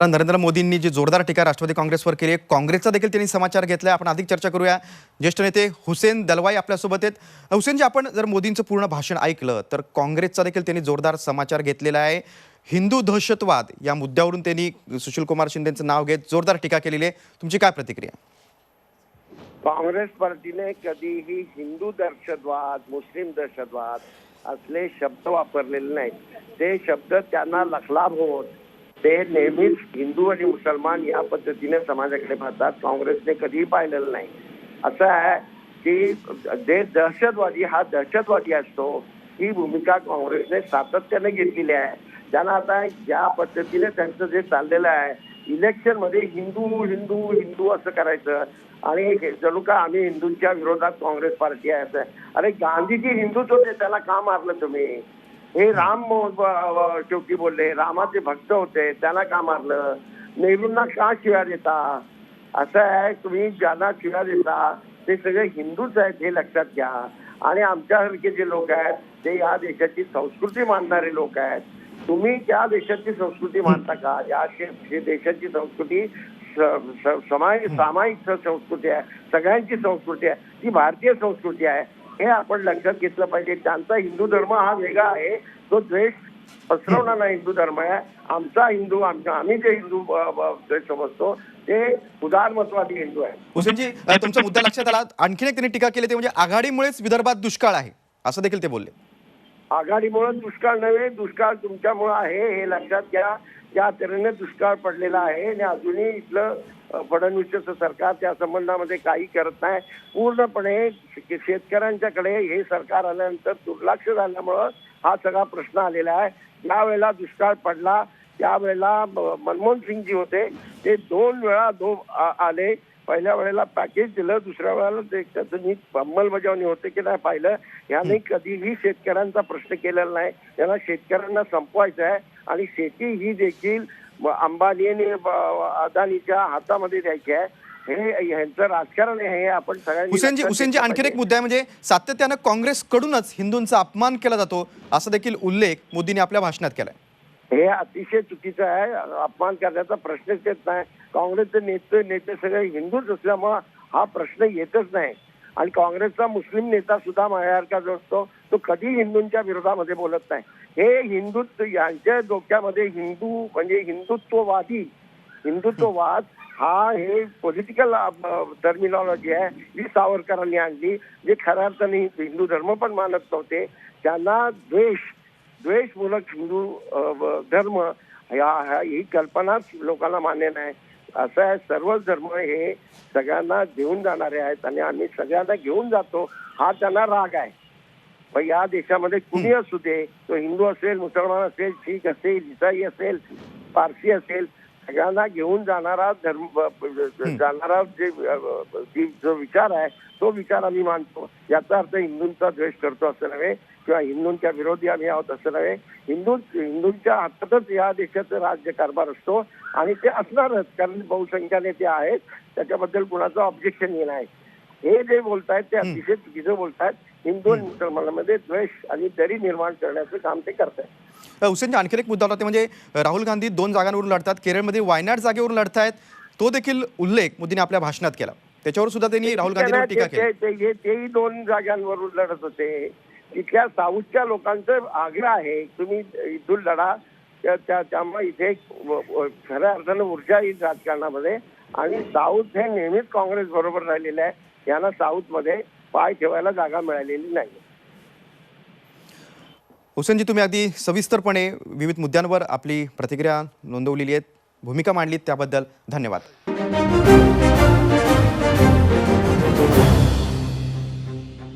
नरेंद्र मोदींनी जी जोरदार टीका राष्ट्रवादी काँग्रेसवर केली आहे काँग्रेसचा देखील त्यांनी समाचार घेतला आपण अधिक चर्चा करूया. ज्येष्ठ नेते हुसेन दलवाई आपल्यासोबत आहेत. हुसेनजी आपण जर मोदींचं पूर्ण भाषण ऐकलं तर काँग्रेसचा देखील त्यांनी जोरदार समाचार घेतलेला आहे. हिंदू दहशतवाद या मुद्द्यावरून त्यांनी सुशीलकुमार शिंदेचं नाव घेत जोरदार टीका केलेली आहे. तुमची काय प्रतिक्रिया? काँग्रेस पार्टीने कधीही हिंदू दहशतवाद मुस्लिम दहशतवाद असले शब्द वापरलेले नाहीत. ते शब्द त्यांना लखलाभ होत ते नेहमीच हिंदू आणि मुसलमान या पद्धतीने समाजाकडे पाहतात. काँग्रेसने कधीही पाहिलेलं नाही. असं आहे की जे दहशतवादी हा दहशतवादी असतो ही भूमिका काँग्रेसने सातत्याने घेतलेली आहे. त्यांना आता ज्या पद्धतीने त्यांचं जे चाललेलं आहे इलेक्शनमध्ये हिंदू हिंदू हिंदू असं करायचं आणि जणू का आम्ही हिंदूंच्या विरोधात काँग्रेस पार्टी आहे असं. अरे गांधीजी हिंदूच होते त्याला का मारलं तुम्ही? हे राम चौकी शेवटी बोलले रामाचे भक्त होते त्यांना का मारलं? नेहरूंना का शिव्या देता? असं आहे तुम्ही ज्यांना शिव्या देता ते सगळे हिंदूच आहेत हे लक्षात घ्या. आणि आमच्यासारखे जे लोक आहेत ते या देशाची संस्कृती मानणारे लोक आहेत. तुम्ही त्या देशाची संस्कृती मानता का? या देशाची संस्कृती समाय सामायिक संस्कृती आहे सगळ्यांची संस्कृती आहे ती भारतीय संस्कृती आहे. हे आपण लक्षात घेतलं पाहिजे. त्यांचा हिंदू धर्म हा वेगळा आहे. तो द्वेष पसरवणारा हिंदू धर्म आहे. आमचा हिंदू आमचा आम्ही जे हिंदू समजतो ते उदारमतवादी हिंदू आहे हुसेनजी तुमचा मुद्दा लक्षात आला. आणखीन एक त्यांनी टीका केली ते म्हणजे आघाडीमुळेच विदर्भात दुष्काळ आहे. असं देखील ते बोलले. आघाडीमुळे दुष्काळ नव्हे दुष्काळ तुमच्यामुळे आहे हे लक्षात घ्या. या तऱ्हेने दुष्काळ पडलेला आहे आणि अजूनही इथलं फडणवीसचं सरकार त्या संबंधामध्ये काही करत नाही. पूर्णपणे शे- शेतकऱ्यांच्याकडे हे सरकार आल्यानंतर दुर्लक्ष झाल्यामुळं हा सगळा प्रश्न आलेला आहे. ज्या वेळेला दुष्काळ पडला त्यावेळेला म- मनमोहन सिंगजी होते. ते दोन वेळा दो आले. पहिल्या वेळेला पॅकेज दिलं दुसऱ्या वेळेला त्याचं नीट अंमलबजावणी होते की नाही पाहिलं. याने कधीही शेतकऱ्यांचा प्रश्न केलेला नाही. त्यांना शेतकऱ्यांना संपवायचं आहे आणि शेती ही देखील अंबानी आणि अदानीच्या हातामध्ये द्यायची आहे. हे यांचं राजकारण आहे हे आपण सगळ्यांनी हुसेनजी आणखीन एक. मुद्दा आहे म्हणजे सातत्यानं काँग्रेसकडूनच हिंदूंचा अपमान केला जातो असा देखील उल्लेख मोदींनी आपल्या भाषणात केलाय. हे अतिशय चुकीचं आहे. अपमान करण्याचा प्रश्नच येत नाही. काँग्रेसचे नेते नेते सगळे हिंदूच असल्यामुळं हा प्रश्न येतच नाही. आणि काँग्रेसचा मुस्लिम नेता सुद्धा माझ्यासारखा जो असतो. तो कधी हिंदूंच्या विरोधामध्ये बोलत नाही. हे हिंदुत्व यांच्या डोक्यामध्ये हिंदू म्हणजे हिंदुत्ववादी हिंदुत्ववाद हा हे पॉलिटिकल टर्मिनॉलॉजी आहे. जी सावरकरांनी आणली. जे खऱ्या अर्थाने हिंदू धर्म पण मानत नव्हते. त्यांना द्वेष द्वेषमूलक हिंदू धर्म या ह्या- ही कल्पनाच लोकांना मान्य नाही. असं आहे सर्वच धर्म हे सगळ्यांना घेऊन जाणारे आहेत आणि आम्ही सगळ्यांना घेऊन जातो. हा त्यांना राग आहे. पण या देशामध्ये कुणी असू दे तो हिंदू असेल मुसलमान असेल शीख असेल इसाई असेल पारसी असेल सगळ्यांना घेऊन जाणारा धर्म जाणारा जे जी- विचार आहे तो विचार आम्ही मानतो. याचा अर्थ हिंदूंचा द्वेष करतो असं नव्हे किंवा हिंदूंच्या विरोधी आम्ही आहोत असं नव्हे. हिंदू हिंदूंच्या हातातच या देशाचं राज्य कारभार असतो आणि ते असणारच कारण बहुसंख्याने ते आहेत. त्याच्याबद्दल कुणाचं ऑब्जेक्शन हे नाही. हे जे बोलतायत ते अतिशय चुकीचं बोलतायत. हिंदू आणि मुसलमानांमध्ये द्वेष आणि दरी निर्माण करण्याचं काम ते करतायत. अ, हुसेनजी आणखीन एक मुद्दा होता ते म्हणजे राहुल गांधी दोन जागांवरून लढतात. केरळमध्ये वायनाड जागेवरून लढतायत. तो देखील उल्लेख मोदींनी आपल्या भाषणात केला. त्याच्यावर सुद्धा त्यांनी राहुल गांधींवर टीका ते- केली. ते- ते- तेही दोन जागांवरून लढत होते तिथल्या साऊथच्या लोकांचं आग्रह आहे तुम्ही इथून लढा. त्या- त्या- त्यामुळे इथे व- व- खऱ्या अर्थानं ऊर्जा येईल राजकारणामध्ये. आणि साऊथ हे नेहमीच काँग्रेस बरोबर राहिलेले आहे. यांना साऊथमध्ये पाय ठेवायला जागा मिळालेली नाही. हुसेनजी तुम्ही अगदी सविस्तरपणे विविध मुद्द्यांवर आपली प्रतिक्रिया नोंदवलेली आहेत. भूमिका मांडलीत त्याबद्दल धन्यवाद.